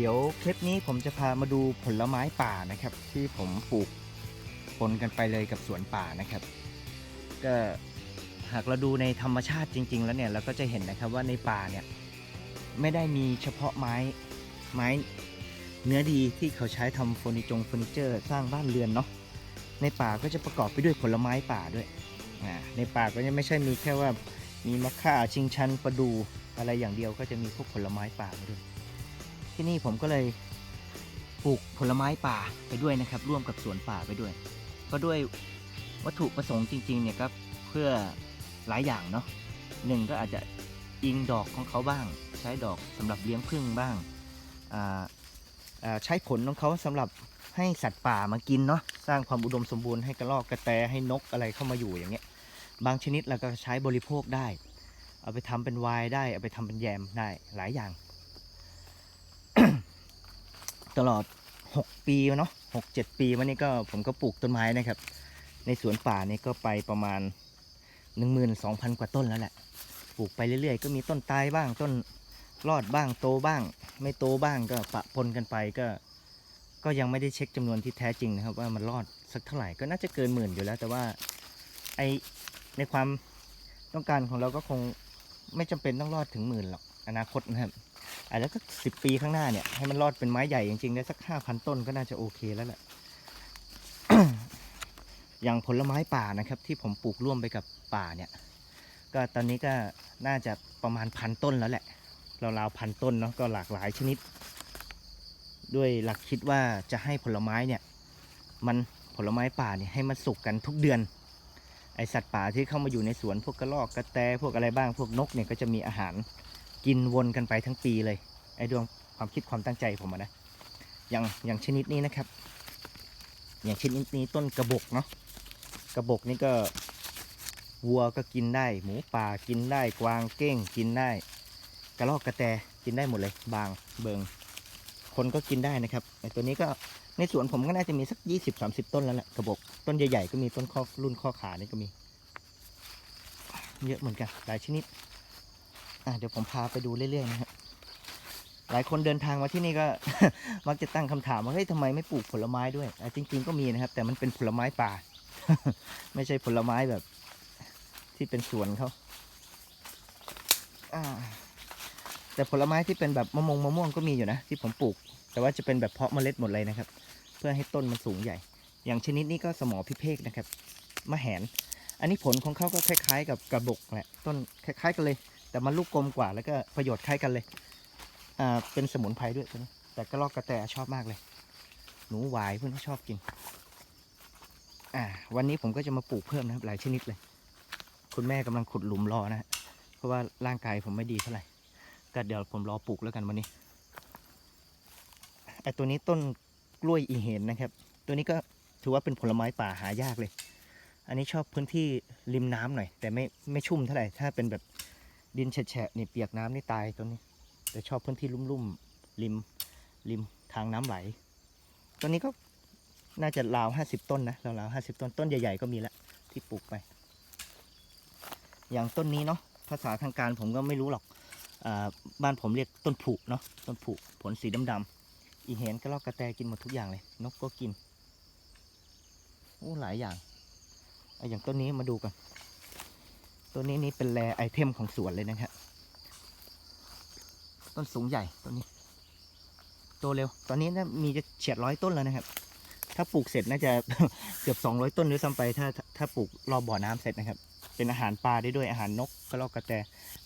เดี๋ยวคลิปนี้ผมจะพามาดูผลไม้ป่านะครับ ที่ผมปลูกปนกันไปเลยกับสวนป่านะครับ ก็หากเราดูในธรรมชาติจริง ๆ แล้วเนี่ยเราก็จะเห็นนะครับว่าในป่าเนี่ยไม่ได้มีเฉพาะไม้ไม้เนื้อดีที่เขาใช้ทำเฟอร์นิจงเฟอร์นิเจอร์สร้างบ้านเรือนเนาะในป่าก็จะประกอบไปด้วยผลไม้ป่าด้วยในป่าก็จะไม่ใช่มีแค่ว่ามีมะข่าชิงชันประดูอะไรอย่างเดียวก็จะมีพวกผลไม้ป่าด้วย ที่นี่ผมก็เลยปลูกผลไม้ป่าไปด้วยนะครับ ร่วมกับสวนป่าไปด้วย ก็ด้วยวัตถุประสงค์จริงๆเนี่ยก็เพื่อหลายอย่างเนาะหนึ่งก็อาจจะอิงดอกของเขาบ้าง ใช้ดอกสำหรับเลี้ยงผึ้งบ้างใช้ผลของเขาสำหรับให้สัตว์ป่ามากินเนาะสร้างความอุดมสมบูรณ์ให้กระรอกกระแตให้นกอะไรเข้ามาอยู่อย่างเงี้ยบางชนิดเราก็ใช้บริโภคได้ เอาไปทำเป็นไวน์ได้ เอาไปทำเป็นแยมได้หลายอย่าง ตลอด 6 ปีเนาะหกเจ็ดปีมานี้ก็ผมก็ปลูกต้นไม้นะครับ ในสวนป่านี่ก็ไปประมาณ 12,000 กว่าต้นแล้วแหละ ปลูกไปเรื่อยๆ ก็มีต้นตายบ้างต้นรอดบ้างโตบ้าง ไม่โตบ้างก็ปะปนกันไปก็ ก็ยังไม่ได้เช็คจำนวนที่แท้จริงนะครับ ว่ามันรอดสักเท่าไหร่ก็น่าจะเกินหมื่นอยู่แล้ว แต่ว่าไอในความต้องการของเราก็คงไม่จำเป็นต้องรอดถึงหมื่นหรอก อนาคตนะครับอาจจะสักสิบปีข้างหน้าเนี่ยให้มันรอดเป็นไม้ใหญ่จริงๆได้สักห้าพันต้นก็น่าจะโอเคแล้วแหละอย่างผลไม้ป่านะครับ ที่ผมปลูกร่วมไปกับป่าเนี่ย ก็ตอนนี้ก็น่าจะประมาณพันต้นแล้วแหละราวๆพันต้นเนาะก็หลากหลายชนิด ด้วยหลักคิดว่าจะให้ผลไม้เนี่ย มันผลไม้ป่าเนี่ยให้มันสุกกันทุกเดือน ไอสัตว์ป่าที่เข้ามาอยู่ในสวนพวกกระรอกกระแตพวกอะไรบ้างพวกนกเนี่ยก็จะมีอาหาร กินวนกันไปทั้งปีเลยไอ้ดวงความคิดความตั้งใจผมนะอย่างอย่างชนิดนี้นะครับ อย่างชนิดนี้ต้นกระบกเนาะกระบกนี่ก็วัวก็กินได้ หมูป่ากินได้กวางเก้งกินได้ กระรอกกระแตกินได้หมดเลย บางเบิงคนก็กินได้นะครับไอ้ตัวนี้ก็ในสวนผมก็น่าจะมีสักยี่สิบสามสิบต้นแล้วแหละกระบอกต้นใหญ่ๆก็มีต้นข้อรุ่นข้อขานี่ก็มี เยอะเหมือนกันหลายชนิด เดี๋ยวผมพาไปดูเรื่อยๆนะฮะหลายคนเดินทางมาที่นี่ก็ มักจะตั้งคำถามว่าเฮ้ยทำไมไม่ปลูกผลไม้ด้วยจริง ๆ ก็มีนะครับ แต่มันเป็นผลไม้ป่า ไม่ใช่ผลไม้แบบ ที่เป็นสวนเขาแต่ผลไม้ที่เป็นแบบมะม่วงมะม่วงก็มีอยู่นะที่ผมปลูก แต่ว่าจะเป็นแบบเพาะเมล็ดหมดเลยนะครับ เพื่อให้ต้นมันสูงใหญ่ อย่างชนิดนี้ก็สมอพิเภกนะครับมะแหน อันนี้ผลของเขาก็คล้าย ๆ กับกระบกแหละต้นคล้าย ๆ กันเลย แต่มันลูกกลมกว่าแล้วก็ประโยชน์คล้ายกันเลย อ่า เป็นสมุนไพรด้วยใช่ไหมแต่กระรอกกระแตชอบมากเลย หนูหวายเพื่อนก็ชอบกิน อ่า วันนี้ผมก็จะมาปลูกเพิ่มนะครับ หลายชนิดเลย คุณแม่กำลังขุดหลุมรอนะฮะเพราะว่าร่างกายผมไม่ดีเท่าไหร่ ก็เดี๋ยวผมรอปลูกแล้วกันวันนี้ ไอตัวนี้ต้นกล้วยอีเห็นนะครับ ตัวนี้ก็ถือว่าเป็นผลไม้ป่าหายากเลย อันนี้ชอบพื้นที่ริมน้ำหน่อย แต่ไม่ไม่ชุ่มเท่าไหร่ ถ้าเป็นแบบ ดินแฉะนี่เปียกน้ำนี่ตายตัวนี้ แต่ชอบพื้นที่ลุ่มๆริมริมทางน้ำไหล ตัวนี้ก็น่าจะราวห้าสิบต้นนะราวๆห้าสิบต้นต้นใหญ่ ๆ ก็มีแล้วที่ปลูกไป อย่างต้นนี้เนาะภาษาทางการผมก็ไม่รู้หรอกอบ้านผมเรียกต้นผุเนาะต้นผุผลสีดำๆอีเห็นกระรอกกระแตกินหมดทุกอย่างเลย นกก็กินโอ้หลายอย่างออย่างต้นนี้มาดูกัน ต้นนี้นี่เป็นแรไอเทมของสวนเลยนะครับต้นสูงใหญ่ต้นนี้โตเร็ว ตอนนี้นะมีจะเฉียดร้อยต้นแล้วนะครับ ถ้าปลูกเสร็จน่าจะเกือบสองร้อยต้นด้วยซ้ำไป ถ้าถ้าปลูกรอบบ่อน้ำเสร็จนะครับ เป็นอาหารปลาได้ด้วยอาหารนกกระรอกกระแต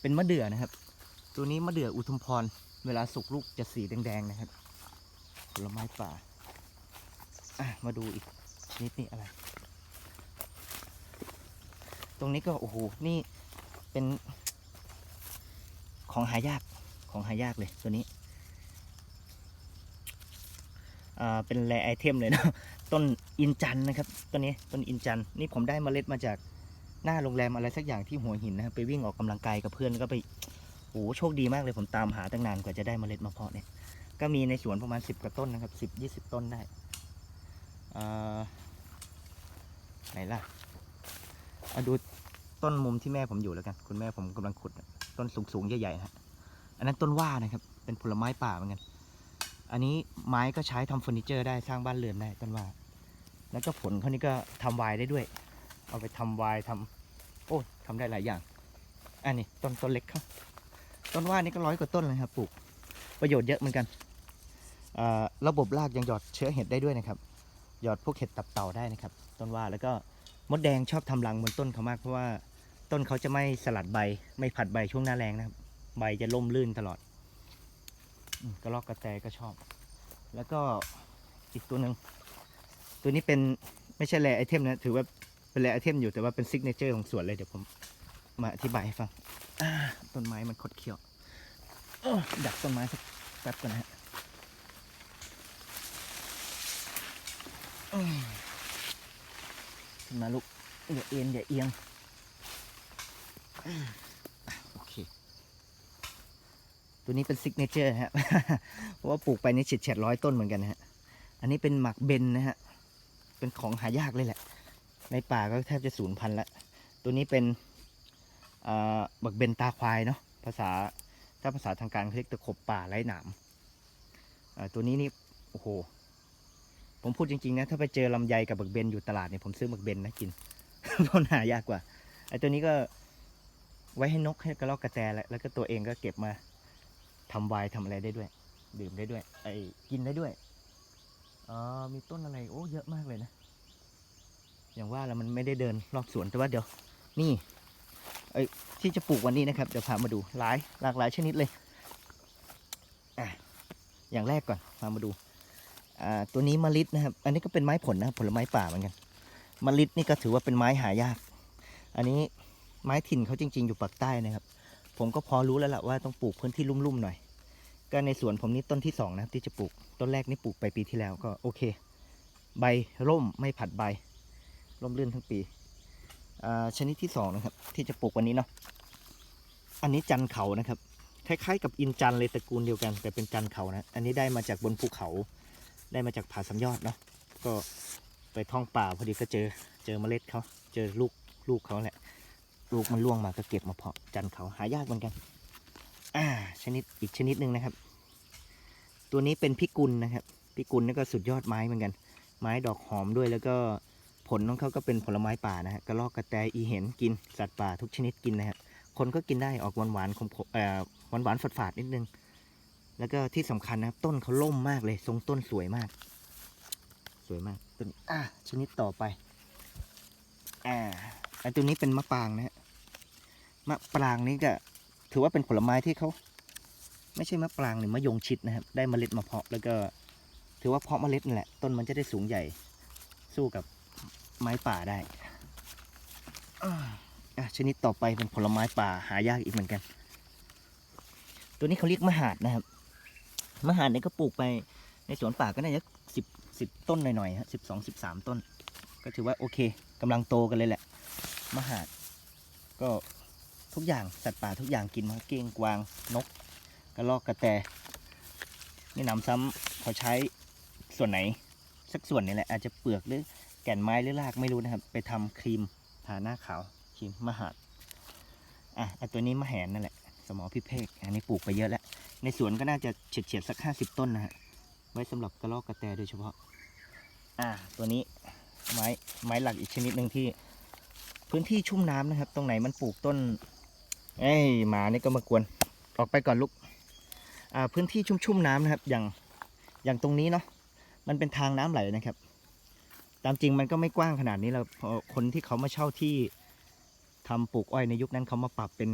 เป็นมะเดื่อนะครับ ตัวนี้มะเดื่ออุทุมพร เวลาสุกลูกจะสีแดงๆนะครับ ผลไม้ป่า อะ มาดูอีกชนิดนี้อะไร ตรงนี้ก็โอ้โหนี่เป็นของหายากของหายากเลยตัวนี้อ่าเป็นแรไอเทมเลยนะต้นอินจันนะครับต้นนี้ต้นอินจันนี่ผมได้เมล็ดมาจากหน้าโรงแรมอะไรสักอย่างที่หัวหินนะครับไปวิ่งออกกำลังกายกับเพื่อนก็ไปโอ้โหโชคดีมากเลยผมตามหาตั้งนานกว่าจะได้เมล็ดมาเพาะเนี่ยก็มีในสวนประมาณสิบกว่าต้นนะครับสิบยี่สิบต้นได้อ่าไหนล่ะเอาดู ต้นมุมที่แม่ผมอยู่แล้วกัน คุณแม่ผมกำลังขุด ต้นสูงๆใหญ่ๆฮะอันนั้นต้นว่านะครับ เป็นผลไม้ป่าเหมือนกัน อันนี้ไม้ก็ใช้ทำเฟอร์นิเจอร์ได้สร้างบ้านเรือนได้ต้นว่า แล้วก็ผลเขานี่ก็ทำไวน์ได้ด้วย เอาไปทำไวน์ทำโอ้ทำได้หลายอย่าง อันนี้ต้นต้นเล็กเขาต้นว่านี่ก็ร้อยกว่าต้นเลยครับปลูก ประโยชน์เยอะเหมือนกันอ่าระบบรากยังหยอดเชื้อเห็ดได้ด้วยนะครับ หยอดพวกเห็ดตับเต่าได้นะครับ ต้นว่าแล้วก็มดแดงชอบทำรังบนต้นเขามากเพราะว่า ต้นเขาจะไม่สลัดใบ ไม่ผัดใบช่วงหน้าแรงนะครับ ใบจะล่มลื่นตลอดอกระรอกกระแตก็ชอบ แล้วก็อีกตัวหนึ่งตัวนี้เป็นไม่ใช่แรไอเทมนะถือว่าเป็นแรไอเทมอยู่แต่ว่าเป็นซิกเนเจอร์ของสวนเลยเดี๋ยวผมมาอธิบายให้ฟังต้นไม้มันคดเคี้ยวดักต้นไม้สักแป๊บก่อนนะฮะมขึ้นมาลูกอย่าเอ็นอย่าเอียง โอเค ตัวนี้เป็นซิกเนเจอร์ฮะ เพราะว่าปลูกไปนี่เฉียดเฉียดร้อยต้นเหมือนกันฮะ อันนี้เป็นหมักเบนนะฮะ เป็นของหายากเลยแหละ ในป่าก็แทบจะสูญพันธุ์ละ ตัวนี้เป็นอ่าหมักเบนตาควายเนาะ ภาษาถ้าภาษาทางการเขาเรียกตะขบป่าไร้หนามตัวนี้นี่โอ้โห ผมพูดจริงๆนะถ้าไปเจอลำไยกับหมักเบนอยู่ตลาดเนี่ยผมซื้อหมักเบนนะกินเพราะหายากกว่าไอ้ตัวนี้ก็ ไว้ให้นกให้กระรอกกระแตและแล้วก็ตัวเองก็เก็บมาทำไวน์ทำอะไรได้ด้วย ดื่มได้ด้วย ไอ้กินได้ด้วยอ๋อมีต้นอะไรโอ้เยอะมากเลยนะ อย่างว่าแล้วมันไม่ได้เดินรอบสวนแต่ว่าเดี๋ยว นี่ไอ้ที่จะปลูกวันนี้นะครับเดี๋ยวพามาดูหลายหลากหลายชนิดเลยอะอย่างแรกก่อนพามาดูอ่าตัวนี้มะลิดนะครับ อันนี้ก็เป็นไม้ผลนะผลไม้ป่าเหมือนกันมะลิดนี่ก็ถือว่าเป็นไม้หายาก อันนี้ ไม้ถิ่นเขาจริง ๆ อยู่ปากใต้นะครับ ผมก็พอรู้แล้วล่ะว่าต้องปลูกพื้นที่ลุ่มๆหน่อย ก็ในสวนผมนี่ต้นที่สองนะครับที่จะปลูกต้นแรกนี่ปลูกไปปีที่แล้วก็โอเค ใบร่มไม่ผัดใบ ร่มรื่นทั้งปีอ่าชนิดที่สองนะครับที่จะปลูกวันนี้เนาะอันนี้จันเขานะครับคล้ายๆ กับอินจันเลยตระกูลเดียวกัน แต่เป็นจันเขานะ อันนี้ได้มาจากบนภูเขา ได้มาจากผาสามยอดเนาะก็ไปท่องป่าพอดีก็เจอเจอเมล็ดเขาเจอลูกลูกเขาแหละ ลูกมันร่วงมาก็เก็บมาเพาะจันเขาหายากเหมือนกัน อ่า ชนิดอีกชนิดหนึ่งนะครับ ตัวนี้เป็นพิกุลนะครับ พิกุลนี่ก็สุดยอดไม้เหมือนกัน ไม้ดอกหอมด้วยแล้วก็ผลของเขาก็เป็นผลไม้ป่านะฮะกระรอกกระแตอีเห็นกินสัตว์ป่าทุกชนิดกินนะฮะคนก็กินได้ออกหวานหวานขมเอ่อหวานหวานๆฝาดๆนิดนึง แล้วก็ที่สำคัญนะครับ ต้นเขาล่มมากเลย ทรงต้นสวยมาก สวยมากต้นอ่าชนิดต่อไปอ่าอันตัวนี้เป็นมะปรางนะฮะ มะปรางนี่ก็ถือว่าเป็นผลไม้ที่เขาไม่ใช่มะปรางหรือมะยงชิดนะครับ ได้เมล็ดมาเพาะแล้วก็ถือว่าเพาะเมล็ดนั่นแหละ ต้นมันจะได้สูงใหญ่สู้กับไม้ป่าได้อชนิดต่อไปเป็นผลไม้ป่าหายากอีกเหมือนกัน ตัวนี้เขาเรียกมะหาดนะครับ มะหาดนี่ก็ปลูกไปในสวนป่าก็น่าจะสิบสิบต้นหน่อยๆฮะสิบสองสิบสามต้น ก็ถือว่าโอเคกำลังโตกันเลยแหละ มะหาด ก็ ทุกอย่างสัตว์ป่าทุกอย่างกินมาเก้งกวางนกกระรอกกระแตนี่หนำซ้ำเขาใช้ส่วนไหน สักส่วนนี่แหละอาจจะเปลือกหรือแก่นไม้หรือรากไม่รู้นะครับ ไปทำครีมทาหน้าขาวครีมมะหาดอะไอตัวนี้มะแหนนั่นแหละ สมอพิเภกอันนี้ปลูกไปเยอะแล้ว ในสวนก็น่าจะเฉียดเฉียดสักห้าสิบต้นนะฮะไว้สำหรับกระรอกกระแตโดยเฉพาะ อะตัวนี้ไม้ไม้หลักอีกชนิดหนึ่งที่ พื้นที่ชุ่มน้ำนะครับ ตรงไหนมันปลูกต้น เอ้หมานี่ก็มากวน ออกไปก่อนลูกอ่าพื้นที่ชุ่มๆน้ำนะครับ อย่างอย่างตรงนี้เนาะมันเป็นทางน้ำไหลนะครับ ตามจริงมันก็ไม่กว้างขนาดนี้แล้วคนที่เขามาเช่าที่ทำปลูกอ้อยในยุคนั้นเขามาปรับเป็น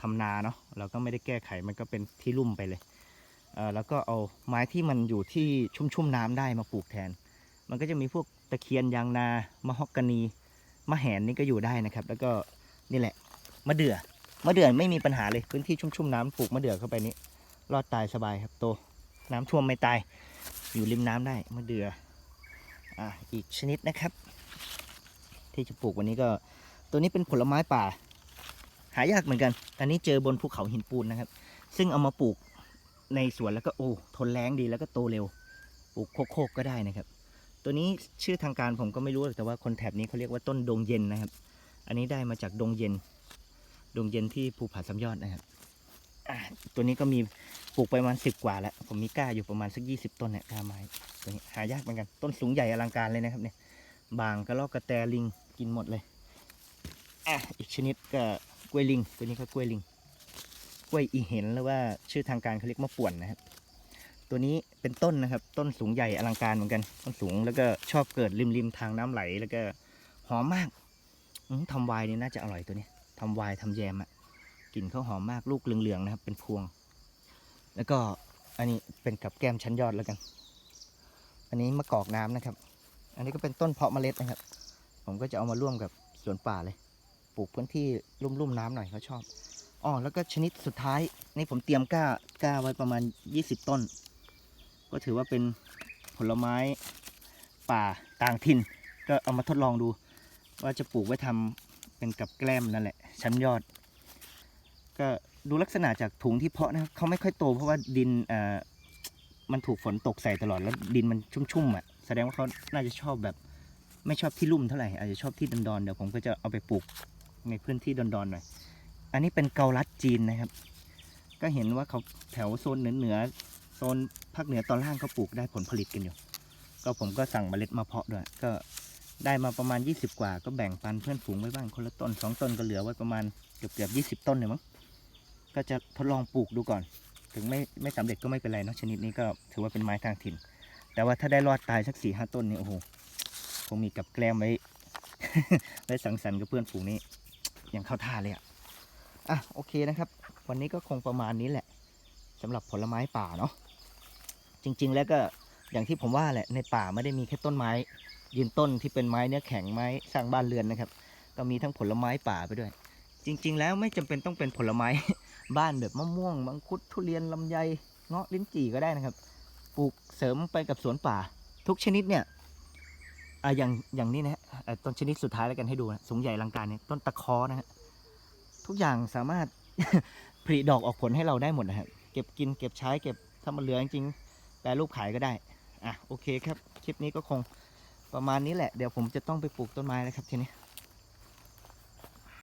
ทำนาเนาะเราก็ไม่ได้แก้ไขมันก็เป็นที่ลุ่มไปเลยเอ่อแล้วก็เอาไม้ที่มันอยู่ที่ชุ่มๆน้ำได้มาปลูกแทน มันก็จะมีพวกตะเคียนยางนามะฮอกกานีมะแหนนี่ก็อยู่ได้นะครับ แล้วก็นี่แหละมะเดื่อ มะเดื่อไม่มีปัญหาเลยพื้นที่ชุ่มๆน้ำปลูกมะเดื่อเข้าไปนี่รอดตายสบายครับโต น้ำท่วมไม่ตาย อยู่ริมน้ำได้มะเดื่ออะอีกชนิดนะครับ ที่จะปลูกวันนี้ก็ ตัวนี้เป็นผลไม้ป่า หายากเหมือนกัน อันนี้เจอบนภูเขาหินปูนนะครับ ซึ่งเอามาปลูกในสวนแล้วก็โอ้ทนแรงดีแล้วก็โตเร็ว ปลูกโคกๆก็ได้นะครับ ตัวนี้ชื่อทางการผมก็ไม่รู้แต่ว่าคนแถบนี้เขาเรียกว่าต้นดงเย็นนะครับ อันนี้ได้มาจากดงเย็น ดวงเย็นที่ภูผาสามยอดนะครับตัวนี้ก็มีปลูกไปประมาณสิบกว่าแล้ว ผมมีกล้าอยู่ประมาณสักยี่สิบต้นเนี่ยกล้าไม้ตัวนี้หายากเหมือนกัน ต้นสูงใหญ่อลังการเลยนะครับเนี่ย บางกระรอกกระแตลิงกินหมดเลย อะ อีกชนิดก็กล้วยลิง ตัวนี้ก็กล้วยลิง กล้วยอีเห็นหรือว่าชื่อทางการเขาเรียกมะป่วนนะครับ ตัวนี้เป็นต้นนะครับ ต้นสูงใหญ่อลังการเหมือนกัน ต้นสูงแล้วก็ชอบเกิดริมริมๆทางน้ำไหล แล้วก็หอมมากอทำไวน์นี่น่าจะอร่อยตัวนี้ ทำวน์ทำแยมอะกลิ่นเขาหอมมากลูกเหลืองๆนะครับ เป็นพวง แล้วก็อันนี้เป็นกับแก้มชั้นยอดแล้วกัน อันนี้มะกอกน้ำนะครับ อันนี้ก็เป็นต้นเพาะเมล็ดนะครับ ผมก็จะเอามาร่วมกับสวนป่าเลย ปลูกพื้นที่ลุ่มๆน้ำหน่อยเขาชอบอ๋อแล้วก็ชนิดสุดท้ายนี่ผมเตรียมก้าก้าไว้ประมาณ 20 ต้น ก็ถือว่าเป็นผลไม้ป่าต่างถิ่น ก็เอามาทดลองดู ว่าจะปลูกไว้ทำ เป็นกับแกล้มนั่นแหละ ชั้นยอด ก็ดูลักษณะจากถุงที่เพาะนะครับเขาไม่ค่อยโตเพราะว่าดินเอ่อมันถูกฝนตกใส่ตลอดแล้วดินมันชุ่มๆอะแสดงว่าเขาน่าจะชอบแบบ ไม่ชอบที่ลุ่มเท่าไหร่อาจจะชอบที่ดอนๆเดี๋ยวผมก็จะเอาไปปลูกในพื้นที่ดอนๆหน่อย อันนี้เป็นเกาลัดจีนนะครับ ก็เห็นว่าเขาแถวโซนเหนือเหนือโซนภาคเหนือตอนล่างเขาปลูกได้ผลผลิตกันอยู่ ก็ผมก็สั่งเมล็ดมาเพาะด้วย ก็ ได้มาประมาณ 20 กว่า ก็แบ่งปันเพื่อนฝูงไว้บ้างคนละต้นสองต้นก็เหลือไว้ประมาณเกือบเกือบยีต้นเลยมั้งก็จะทดลองปลูกดูก่อน ถึงไม่ไม่สำเร็จก็ไม่เป็นไรเนาะชนิดนี้ก็ถือว่าเป็นไม้ทางถิ่น แต่ว่าถ้าได้รอดตายสักสี่ห้าต้นเนี่ยโอ้โหคงมีกับแกล้มไว้ไว้สังสรรค์กับเพื่อนฝูงนี้ยังเข้าท่าเลยอะอะโอเคนะครับ วันนี้ก็คงประมาณนี้แหละสำหรับผลไม้ป่าเนาะจริง ๆ แล้วก็อย่างที่ผมว่าแหละในป่าไม่ได้มีแค่ต้นไม้ ยืนต้นที่เป็นไม้เนื้อแข็งไม้สร้างบ้านเรือนนะครับ ก็มีทั้งผลไม้ป่าไปด้วย จริง ๆ แล้วไม่จำเป็นต้องเป็นผลไม้ บ้านแบบมะม่วงมังคุดทุเรียนลำไยเงาะลิ้นจี่ก็ได้นะครับ ปลูกเสริมไปกับสวนป่า ทุกชนิดเนี่ยอะอย่างอย่างนี้นะฮะอะต้นชนิดสุดท้ายแล้วกันให้ดูนะสูงใหญ่ลังการเนี่ยต้นตะคอนะฮะทุกอย่างสามารถผลิดอกออกผลให้เราได้หมดนะครับเก็บกินเก็บใช้เก็บถ้ามันเหลือจริงแปรรูปขายก็ได้อะโอเคครับ คลิปนี้ก็คง ประมาณนี้แหละเดี๋ยวผมจะต้องไปปลูกต้นไม้แล้วครับทีนี้